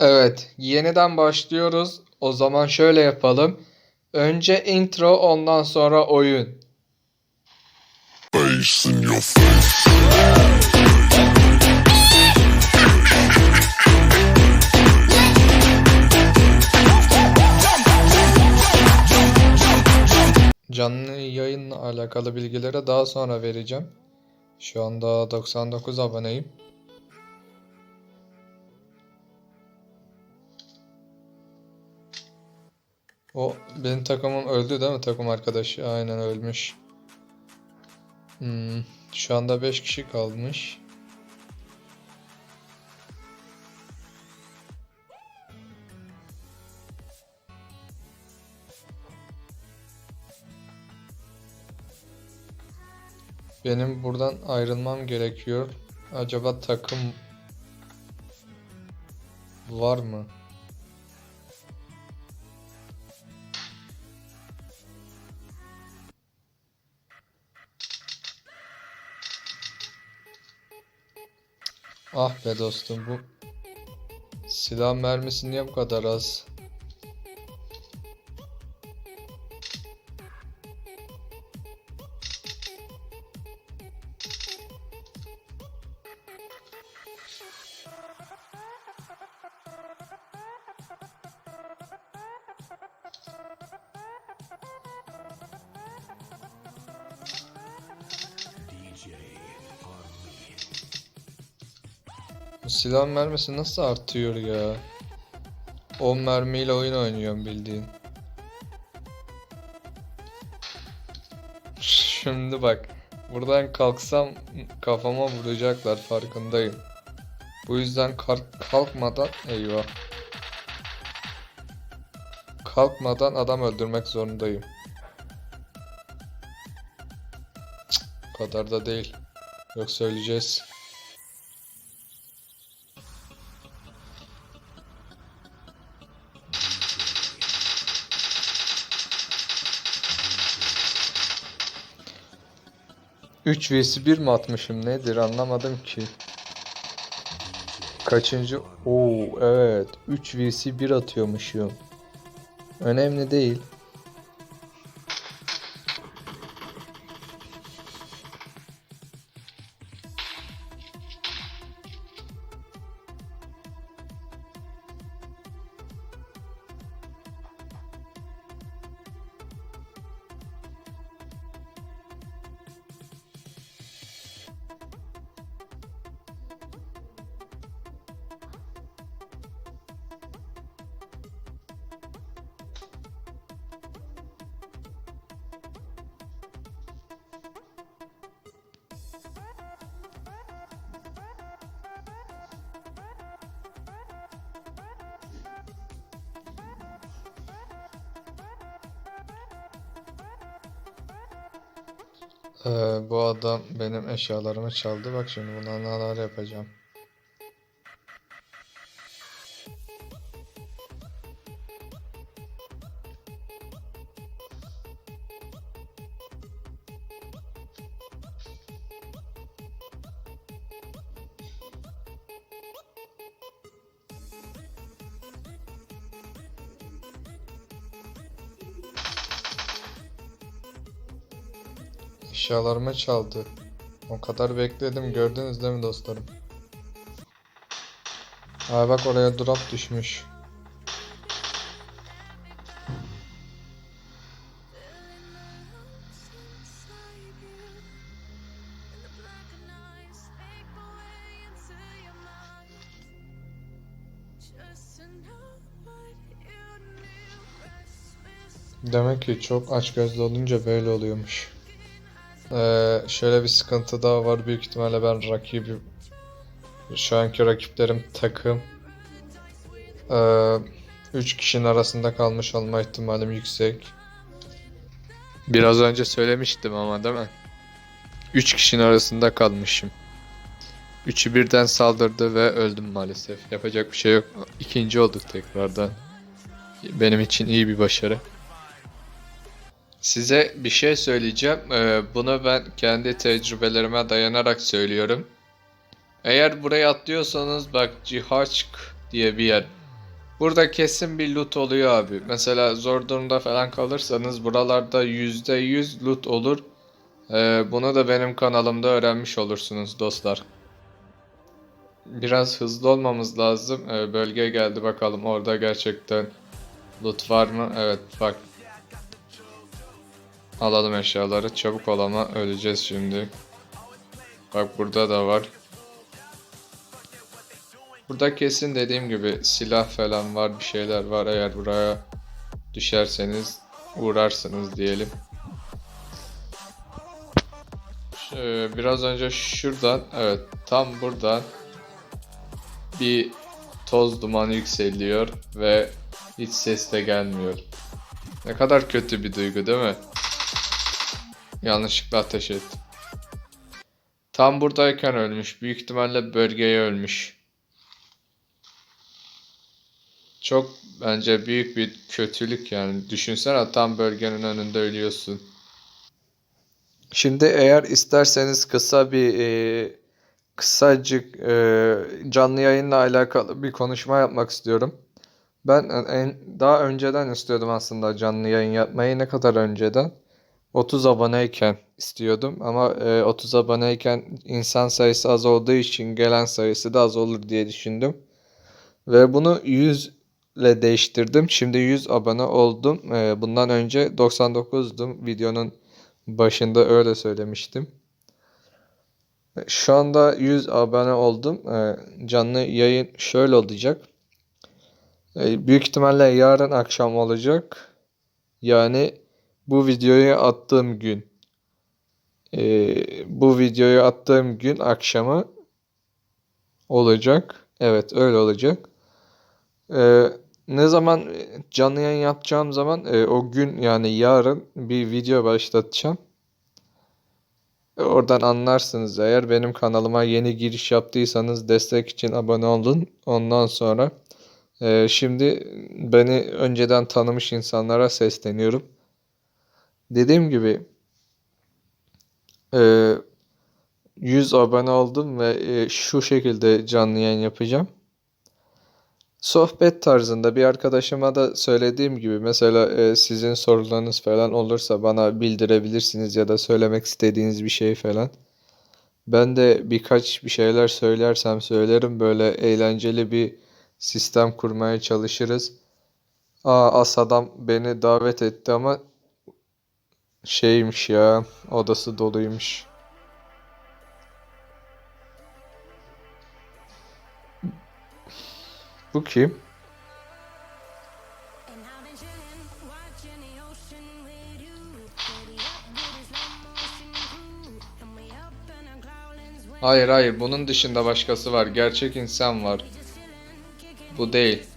Evet, yeniden başlıyoruz. O zaman şöyle yapalım. Önce intro, ondan sonra oyun. Canlı yayınla alakalı bilgileri daha sonra vereceğim. Şu anda 99 aboneyim. O benim takımım öldü değil mi takım arkadaşı? Aynen ölmüş. Hmm, şu anda 5 kişi kalmış. Benim buradan ayrılmam gerekiyor. Acaba takım var mı? Ah be dostum bu silah mermisi niye bu kadar az? Silah mermisi nasıl artıyor ya? 10 mermiyle oyun oynuyorum bildiğin. Şimdi bak. Buradan kalksam kafama vuracaklar farkındayım. Bu yüzden kalk kalkmadan eyvah. Kalkmadan adam öldürmek zorundayım. Cık, kadar da değil. Yok söyleyeceğiz. Üç vs 1 mi atmışım nedir anlamadım ki. Kaçıncı? Oo evet 3 vs 1 atıyormuşum. Önemli değil. Ee, bu adam benim eşyalarımı çaldı. Bak şimdi buna neler yapacağım. Eşyalarımı çaldı. O kadar bekledim gördünüz değil mi dostlarım? Aa bak oraya drop düşmüş. Demek ki çok açgözlü olunca böyle oluyormuş. Ee, şöyle bir sıkıntı daha var. Büyük ihtimalle ben rakibi şu anki rakiplerim takım 3 kişinin arasında kalmış olma ihtimalim yüksek. Biraz önce söylemiştim ama değil mi? 3 kişinin arasında kalmışım. Üçü birden saldırdı ve öldüm maalesef. Yapacak bir şey yok. İkinci olduk tekrardan. Benim için iyi bir başarı. Size bir şey söyleyeceğim. Ee, bunu ben kendi tecrübelerime dayanarak söylüyorum. Eğer buraya atlıyorsanız bak Cihaçk diye bir yer. Burada kesin bir loot oluyor abi. Mesela zor durumda falan kalırsanız buralarda %100 loot olur. Ee, bunu da benim kanalımda öğrenmiş olursunuz dostlar. Biraz hızlı olmamız lazım. Ee, bölge geldi bakalım orada gerçekten loot var mı? Evet bak. Alalım eşyaları. Çabuk ol ama öleceğiz şimdi. Bak burada da var. Burada kesin dediğim gibi silah falan var bir şeyler var eğer buraya düşerseniz uğrarsınız diyelim. Ş- Biraz önce şuradan evet tam buradan bir toz dumanı yükseliyor ve hiç ses de gelmiyor. Ne kadar kötü bir duygu değil mi? Yanlışlıkla ateş ettim. Tam buradayken ölmüş. Büyük ihtimalle bölgeye ölmüş. Çok bence büyük bir kötülük yani. Düşünsene tam bölgenin önünde ölüyorsun. Şimdi eğer isterseniz kısa bir e, kısacık e, canlı yayınla alakalı bir konuşma yapmak istiyorum. Ben en, daha önceden istiyordum aslında canlı yayın yapmayı. Ne kadar önceden? 30 aboneyken istiyordum ama e, 30 aboneyken insan sayısı az olduğu için gelen sayısı da az olur diye düşündüm. Ve bunu 100 ile değiştirdim. Şimdi 100 abone oldum. E, bundan önce 99'dum. Videonun başında öyle söylemiştim. E, Şu anda 100 abone oldum. E, Canlı yayın şöyle olacak. E, Büyük ihtimalle yarın akşam olacak. Yani bu videoyu attığım gün. e, bu videoyu attığım gün akşamı olacak. Evet öyle olacak. E, ne zaman canlı yayın yapacağım zaman e, o gün yani yarın bir video başlatacağım. Oradan anlarsınız eğer benim kanalıma yeni giriş yaptıysanız destek için abone olun. Ondan sonra e, şimdi beni önceden tanımış insanlara sesleniyorum. Dediğim gibi e, 100 abone oldum ve e, şu şekilde canlı yayın yapacağım. Sohbet tarzında bir arkadaşıma da söylediğim gibi mesela e, sizin sorularınız falan olursa bana bildirebilirsiniz ya da söylemek istediğiniz bir şey falan. Ben de birkaç bir şeyler söylersem söylerim böyle eğlenceli bir sistem kurmaya çalışırız. Aa as adam beni davet etti ama şeymiş ya odası doluymuş. Bu kim? Hayır hayır bunun dışında başkası var. Gerçek insan var. Bu değil.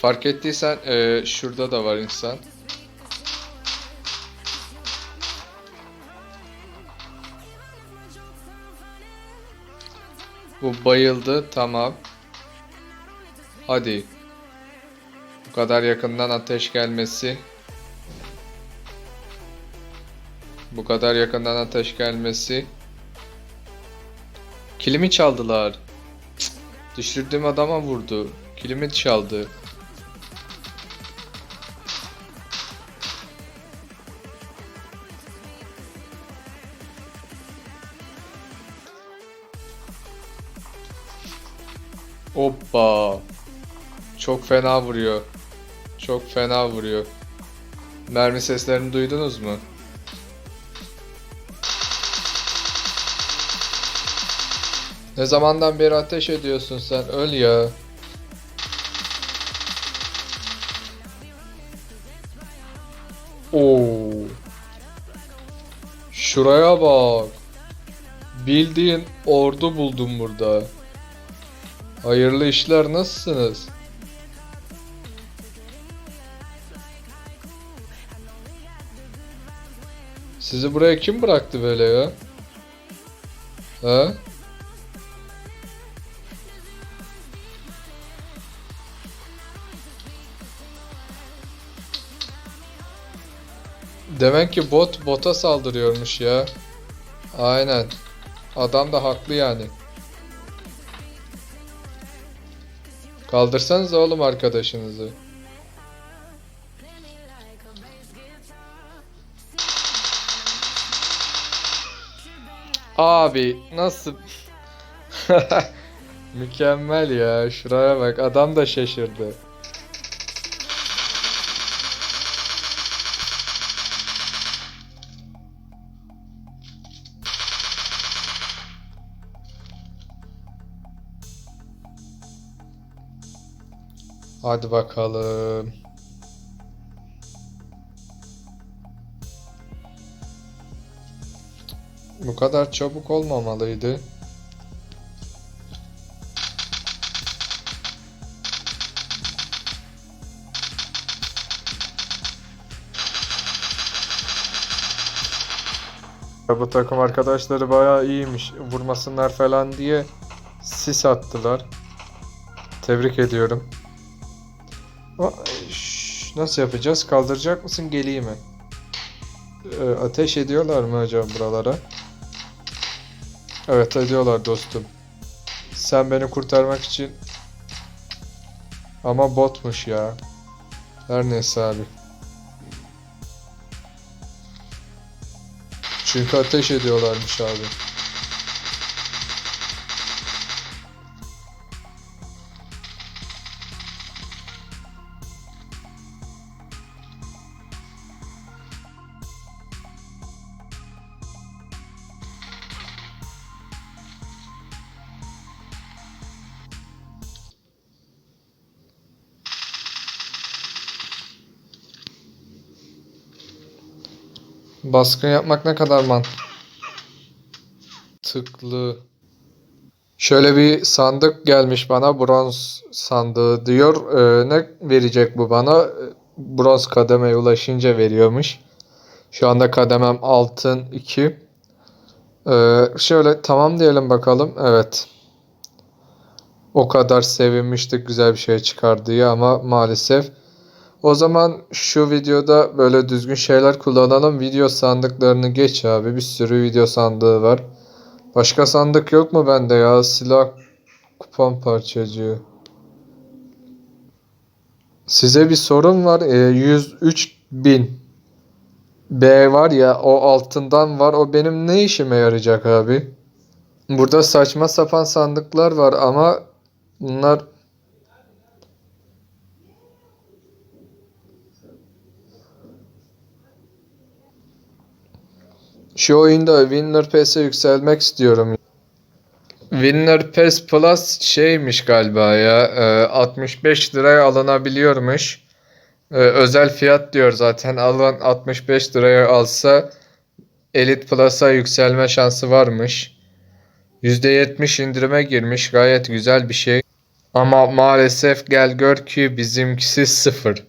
Fark ettiysen e, şurada da var insan. Bu bayıldı. Tamam. Hadi. Bu kadar yakından ateş gelmesi. Bu kadar yakından ateş gelmesi. Kilimi çaldılar. Cık, Düşürdüğüm adama vurdu. Kilimi çaldı. Hoppa. Çok fena vuruyor. Çok fena vuruyor. Mermi seslerini duydunuz mu? Ne zamandan beri ateş ediyorsun sen? Öl ya. Oo. Şuraya bak. Bildiğin ordu buldum burada. Hayırlı işler nasılsınız? Sizi buraya kim bıraktı böyle ya? Ha? Demek ki bot bota saldırıyormuş ya. Aynen. Adam da haklı yani. Kaldırsanız oğlum arkadaşınızı. Abi nasıl? Mükemmel ya. Şuraya bak. Adam da şaşırdı. Hadi bakalım. Bu kadar çabuk olmamalıydı. Bu takım arkadaşları bayağı iyiymiş. Vurmasınlar falan diye sis attılar. Tebrik ediyorum. Nasıl yapacağız? Kaldıracak mısın? Geleyim mi? Ee, ateş ediyorlar mı acaba buralara? Evet ediyorlar dostum. Sen beni kurtarmak için ama botmuş ya. Her neyse abi. Çünkü ateş ediyorlarmış abi. Baskın yapmak ne kadar mantıklı. Şöyle bir sandık gelmiş bana. Bronz sandığı diyor. Ee, ne verecek bu bana? Ee, Bronz kademeye ulaşınca veriyormuş. Şu anda kademem altın 2. Ee, şöyle tamam diyelim bakalım. Evet. O kadar sevinmiştik güzel bir şey çıkar ama maalesef o zaman şu videoda böyle düzgün şeyler kullanalım. Video sandıklarını geç abi. Bir sürü video sandığı var. Başka sandık yok mu bende ya? Silah kupon parçacığı. Size bir sorum var. E, 103 bin. B var ya o altından var. O benim ne işime yarayacak abi? Burada saçma sapan sandıklar var ama bunlar Şu oyunda Winner Pass'e yükselmek istiyorum. Winner Pass Plus şeymiş galiba ya. e, 65 liraya alınabiliyormuş. E, özel fiyat diyor zaten. Alan 65 liraya alsa Elite Plus'a yükselme şansı varmış. %70 indirime girmiş. Gayet güzel bir şey. Ama maalesef gel gör ki bizimkisi sıfır.